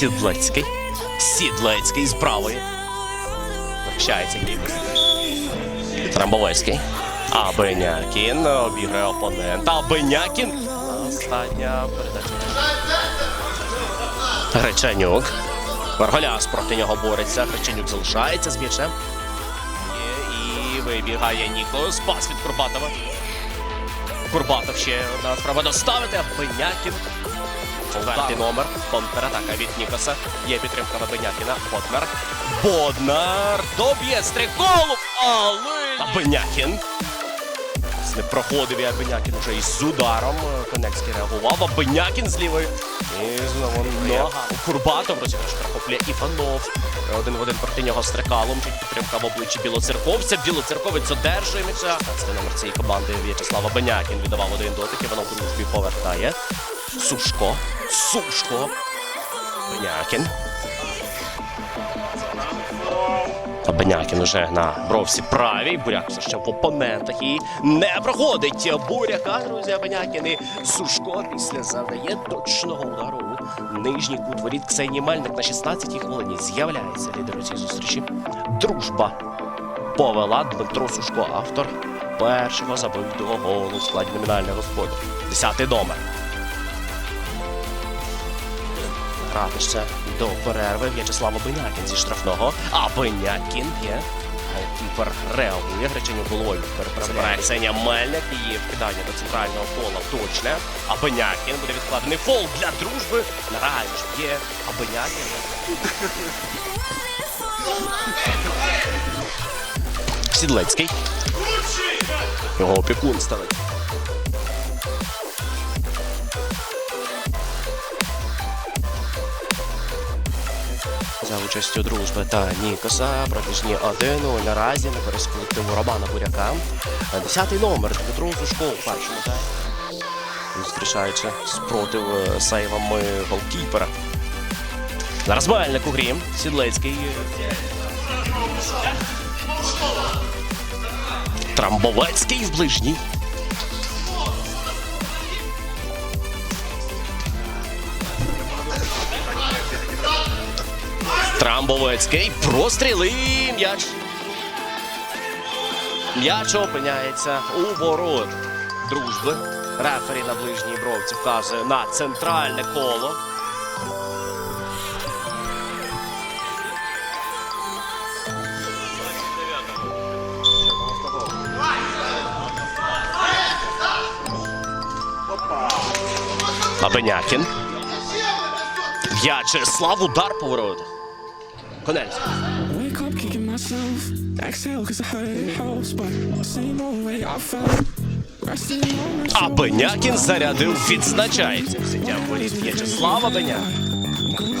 Сідлецький. Сідлецький з правої. Захищається Нікос. Трамбовецький. Абенякін обіграє опонента. Абенякін. Остання передача. Гречанюк. Марголяс проти нього бореться. Гречанюк залишається з м'ячем. І вибігає Нікос. Пас від Курбатова. Курбатов ще одна справа доставити. Абенякін. Четвертий номер. Контратака від Нікоса. Є підтримка на Бенякіна. Боднар. Боднар. Доб'є стриколу. Але Абенякін. Не проходив і Абенякін вже із ударом. Конецький реагував. Абенякін з лівої. І знову нога. Курбатов розіграш перехоплює Іванов. Один в один проти нього стрикалом. Чуть підтримка в обличчі білоцерковця. Білоцерковець одержує м'яча. Це номер цієї команди В'ячеслава Бенякін віддавав один дотик. Іванов дружбі повертає. Сушко. Сушко. Бенякін. А Бенякін уже на бровсі правій. Буряк все ще в опонентах і не проходить буряка, друзі. Бенякін і Сушко після завдає точного удару у нижній кут воріт Ксенії Мельник на 16-й хвилині. З'являється лідер цій зустрічі. Дружба повела Дмитро Сушко, автор першого забитого голу в складі номінального господаря. Десятий номер. Грати ще до перерви В'ячеслава Бенякін зі штрафного. А Бенякін є. Голкіпер реагує. Греченюк головою переправляє Ксенія Мельник. Її вкидання до центрального пола точне. А Бенякін буде відкладений фол для дружби. Наразі ж є. А Бенякін. Сідлецький. Його опікун ставить. За участю дружби та Нікоса протижні 1-0 наразі на користь колективу Романа Буряка. Десятий номер Дмитро Сушко у першому таймі. Зустрічаючи спротив е, сейвами голкіпера. Зараз Мельник у грі. Сідлецький. Трамбовецький в ближній. Трамбовецький простріл і м'яч. М'яч опиняється у ворот дружби. Рефері на ближній бровці вказує на центральне коло. Абенякін. В'ячеслав удар по воротах. Конець. Wake up, kicking myself. Exhale, cause I heard it helps. But same old way I felt. А Бенякін зарядив, відзначається взяттям воріт В'ячеслава Бенякін.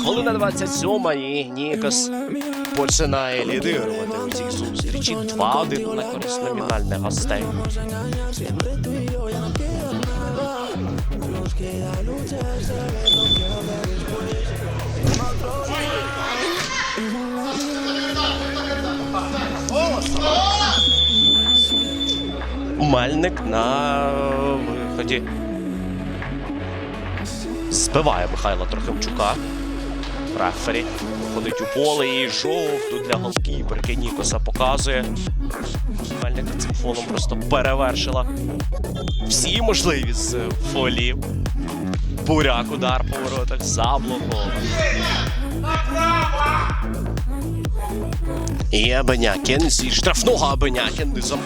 Хвилина 27 і Нікос починає лідирувати у цій зустрічі. 2-1 на користь номінальних гостей. Мельник на виході. Збиває Михайла Трохимчука. Рефері виходить у поле і жовту для голкіперки Нікоса показує. Мельника цим фолом просто перевершила всі можливі з фолів. Буряк удар по воротах заблокований. І Абенякін зі штрафного Абенякін низом.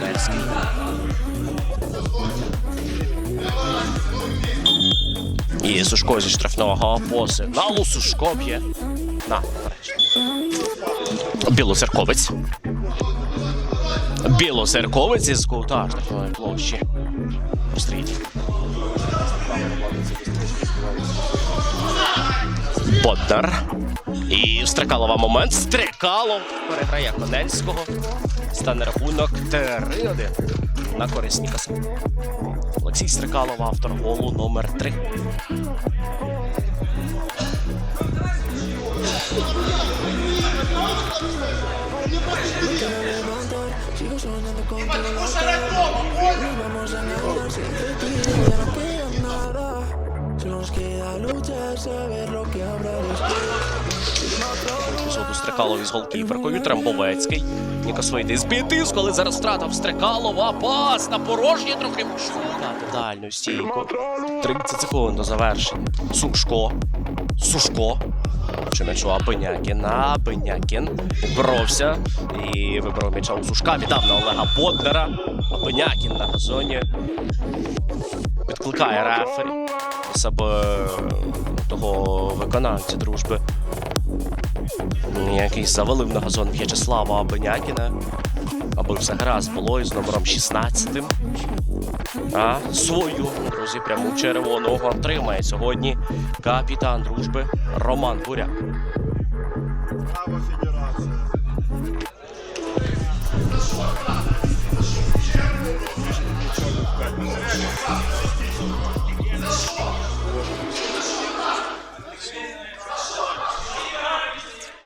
Нельський. І Сушко зі штрафного по сигналу Сушко б'є на. Білоцерковець. Білоцерковець із кута штрафної площі. Пострій. Боддар. І Стрикалова момент. Стрикалов переграє Конельського. Стане рахунок 3-1 на користь Нікаса. Олексій Стрикалов, автор голу номер 3. Sigo Епізоду Стрикалов із голкіперкою. Трембовецький. Нікос вийде з бітиску, але зараз втратив Стрикалова. Пас на порожнє трохи. Дати дальню стійку. 30 секунд до завершення. Сушко. Сушко. Чи м'ячу Абенякін. Абенякін. Боровся. І вибрав м'яча у Сушка. Віддав на Олега Боднера. Абенякін на газоні. Підкликає рефері. себе того виконавця дружби який завалив на газон В'ячеслава Абенякіна. Аби все гаразд було із номером 16. А свою, друзі, пряму червоного отримає сьогодні капітан дружби Роман Буряк.